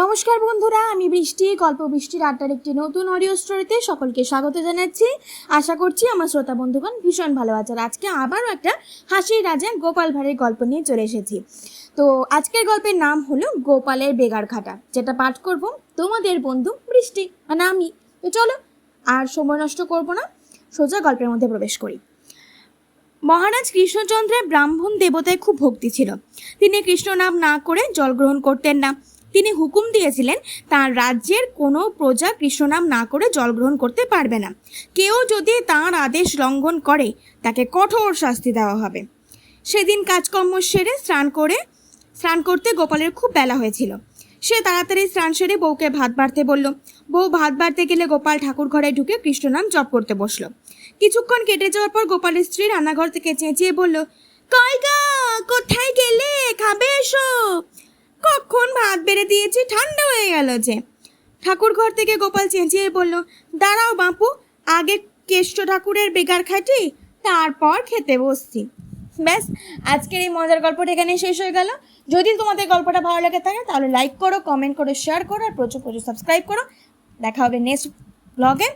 নমস্কার বন্ধুরা, আমি বৃষ্টি, গল্প বৃষ্টির আড্ডার একটি নতুন অডিও স্টোরিতে সকলকে স্বাগত জানাচ্ছি। আশা করছি আমার শ্রোতা বন্ধুগণ ভীষণ ভালো আছে আর আজকে আবারও একটা হাসির রাজা গোপাল ভাঁড়ের গল্প নিয়ে চলে এসেছি। তো আজকের গল্পের নাম হলো গোপালের বেগার খাটা। যেটা পাঠ করব তোমাদের বন্ধু বৃষ্টি মানে আমি। তো চলো, আর সময় নষ্ট করব না। সোজা গল্পের মধ্যে প্রবেশ করি। মহারাজ কৃষ্ণচন্দ্রের ব্রাহ্মণ দেবতায় খুব ভক্তি ছিল। তিনি কৃষ্ণ নাম না করে জল গ্রহণ করতেন না। তিনি হুকুম দিয়েছিলেন, তার রাজ্যের কোনো প্রজা কৃষ্ণ নাম না করে জল গ্রহণ করতে পারবে না। কেউ যদি তার আদেশ লঙ্ঘন করে, তাকে কঠোর শাস্তি দেওয়া হবে। সেদিন কাজকর্ম সেরে স্নান করে, স্নান করতে গোপালের খুব বেলা হয়েছিল। সে তাড়াতাড়ি স্নান সেরে বউকে ভাত বাড়তে বলল। বউ ভাত বাড়তে গেলে গোপাল ঠাকুর ঘরে ঢুকে কৃষ্ণনাম জপ করতে বসল। কিছুক্ষণ কেটে যাওয়ার পর গোপালের স্ত্রী রান্নাঘর থেকে চেঁচিয়ে বলল কয়গা কোথায় গেলে? খাবে এসো। কখন ভাত বেড়ে দিয়েছি? ঠান্ডা হয়ে গেল যে। ঠাকুর ঘর থেকে গোপাল চেঁচিয়ে বলল, দাঁড়াও বাপু, আগে কেষ্ট ঠাকুরের বেগার খাটি, তারপর খেতে বসছি। ব্যাস, আজকের এই মজার গল্পটা এখানে শেষ হয়ে গেল। যদি তোমাদের গল্পটা ভালো লাগে থাকে, তাহলে লাইক করো কমেন্ট করো শেয়ার করো, আর প্রচুর প্রচুর সাবস্ক্রাইব করো। দেখা হবে নেক্সট ব্লগে